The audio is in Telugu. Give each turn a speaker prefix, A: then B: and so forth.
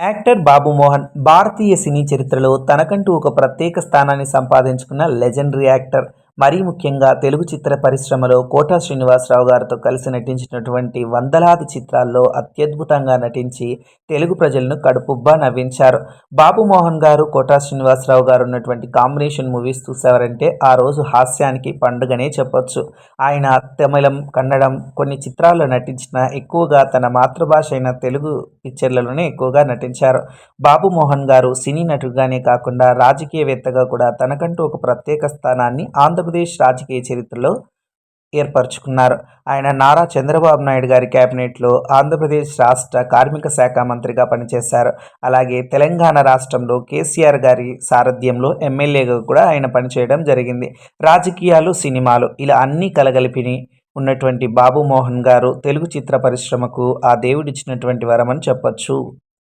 A: యాక్టర్ బాబు మోహన్ భారతీయ సినీ చరిత్రలో తనకంటూ ఒక ప్రత్యేక స్థానాన్ని సంపాదించుకున్న లెజెండరీ యాక్టర్ మరీ ముఖ్యంగా తెలుగు చిత్ర పరిశ్రమలో కోటా శ్రీనివాసరావు గారితో కలిసి నటించినటువంటి వందలాది చిత్రాల్లో అత్యద్భుతంగా నటించి తెలుగు ప్రజలను కడుపుబ్బా నవ్వించారు. బాబు మోహన్ గారు కోటా శ్రీనివాసరావు గారు ఉన్నటువంటి కాంబినేషన్ మూవీస్ చూసారంటే ఆ రోజు హాస్యానికి పండుగనే చెప్పొచ్చు. ఆయన తమిళం కన్నడం కొన్ని చిత్రాల్లో నటించిన ఎక్కువగా తన మాతృభాష అయిన తెలుగు పిక్చర్లలోనే ఎక్కువగా నటించారు. బాబు మోహన్ గారు సినీ నటుడుగానే కాకుండా రాజకీయవేత్తగా కూడా తనకంటూ ఒక ప్రత్యేక స్థానాన్ని ఆంధ్ర ఆంధ్రప్రదేశ్ రాజకీయ చరిత్రలో ఏర్పరచుకున్నారు. ఆయన నారా చంద్రబాబు నాయుడు గారి కేబినెట్లో ఆంధ్రప్రదేశ్ రాష్ట్ర కార్మిక శాఖ మంత్రిగా పనిచేశారు. అలాగే తెలంగాణ రాష్ట్రంలో కేసీఆర్ గారి సారథ్యంలో ఎమ్మెల్యేగా కూడా ఆయన పనిచేయడం జరిగింది. రాజకీయాలు సినిమాలు ఇలా అన్నీ కలగలిపిని ఉన్నటువంటి బాబు మోహన్ గారు తెలుగు చిత్ర పరిశ్రమకు ఆ దేవుడిచ్చినటువంటి వరమని చెప్పొచ్చు.